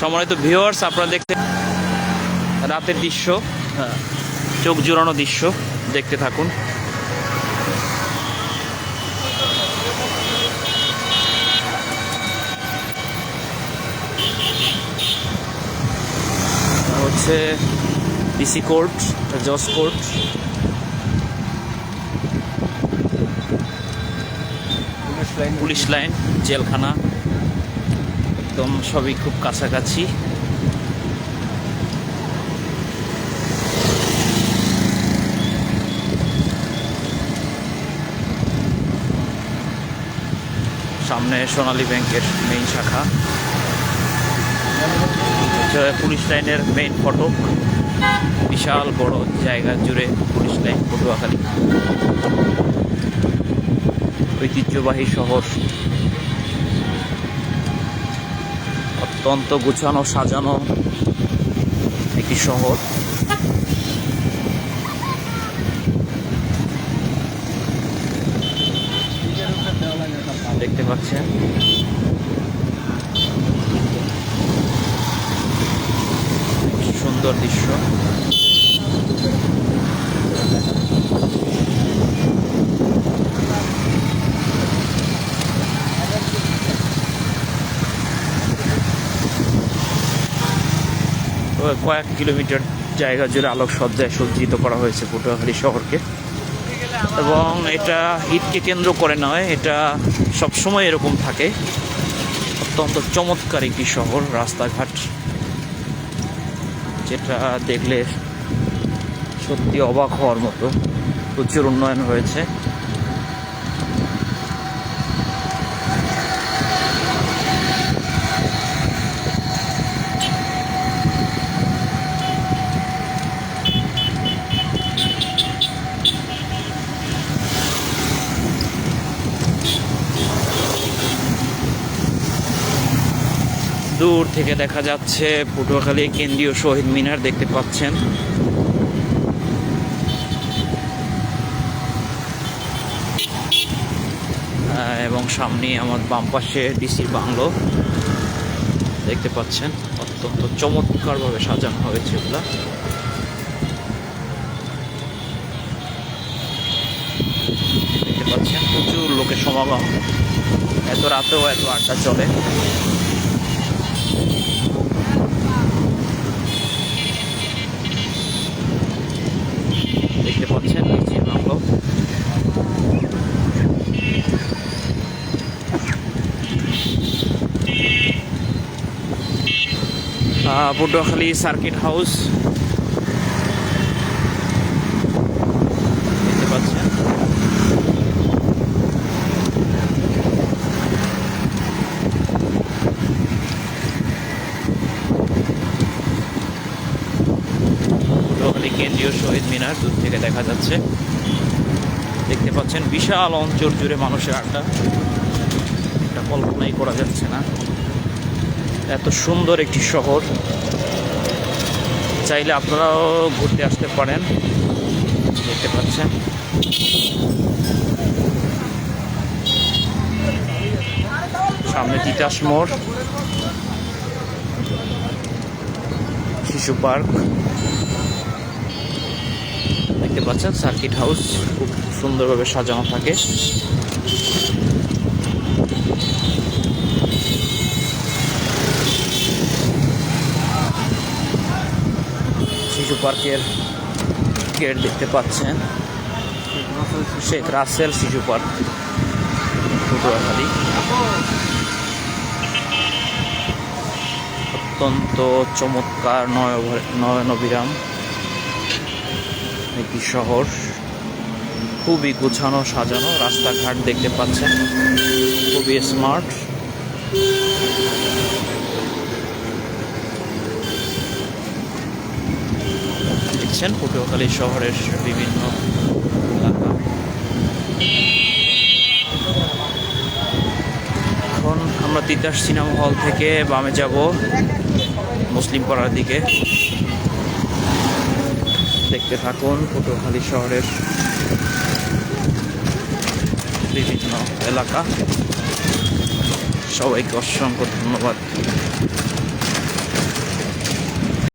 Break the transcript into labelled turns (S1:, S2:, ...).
S1: সম্মানিত ভিউয়ার্স আপনারা দেখতে রাতের দৃশ্য চোখ জুড়ানো দৃশ্য দেখতে থাকুন। হচ্ছে ডিসি কোর্ট জজ কোর্ট পুলিশ লাইন জেলখানা। একদম সবই খুব কাছাকাছি। সামনে সোনালী ব্যাংকের মেইন শাখা। পুলিশ লাইনের মেইন ফটক। বিশাল বড় জায়গা জুড়ে পুলিশ লাইন পটুয়াখালী। ঐতিহ্যবাহী শহর। অত্যন্ত গুছানো সাজানো একটি শহর। দেখতে পাচ্ছেন। সুন্দর দৃশ্য। কয়েক কিলোমিটার জায়গা জুড়ে আলোকসজ্জায় সজ্জিত করা হয়েছে পটুয়াখালী শহরকে। এবং এটা ঈদকে কেন্দ্র করে নয়, এটা সবসময় এরকম থাকে। অত্যন্ত চমৎকার একটি শহর, রাস্তাঘাট, যেটা দেখলে সত্যি অবাক হওয়ার মতো। প্রচুর উন্নয়ন হয়েছে। দূর থেকে দেখা যাচ্ছে পটুয়াখালী কেন্দ্রীয় শহীদ মিনার দেখতে পাচ্ছেন। এবং সামনে আমার বাম পাশে ডিসির বাংলো দেখতে পাচ্ছেন। অত্যন্ত চমৎকারভাবে সাজানো হয়েছে এগুলা। দেখতে পাচ্ছেন প্রচুর লোকের সমাগম। এত রাতেও এত আড্ডা চলে দেখতে পাচ্ছেন নিচে বাংলো পটুয়াখালী সার্কিট হাউস। দেখতে পাচ্ছেন। পটুয়াখালী কেন্দ্রীয় শহীদ মিনার দূর থেকে দেখা যাচ্ছে। দেখতে পাচ্ছেন বিশাল অঞ্চল জুড়ে মানুষের আড্ডা। এটা কল্পনাই করা যাচ্ছে না। এত সুন্দর একটি শহর। চাইলে আপনারাও ঘুরতে আসতে পারেন। দেখতে পাচ্ছেন। সামনে তিতাস মোড়। শিশু পার্ক। দেখতে পাচ্ছেন, সার্কিট হাউস। খুব সুন্দরভাবে সাজানো থাকে শিশু পার্কের গেট দেখতে পাচ্ছেন। শেখ রাসেল শিশু পার্ক অত্যন্ত চমৎকার নয় নয়নবিরাম একটি শহর। খুবই গুছানো, সাজানো, রাস্তাঘাট দেখতে পাচ্ছেন। খুবই স্মার্ট দেখছেন পটুয়াখালী শহরের বিভিন্ন এলাকা। এখন আমরা তিতাস সিনেমা হল থেকে বামে যাব মুসলিম পাড়ার দিকে। দেখতে থাকুন পটুয়াখালী শহরের বিভিন্ন এলাকা। সবাইকে অসংখ্য ধন্যবাদ।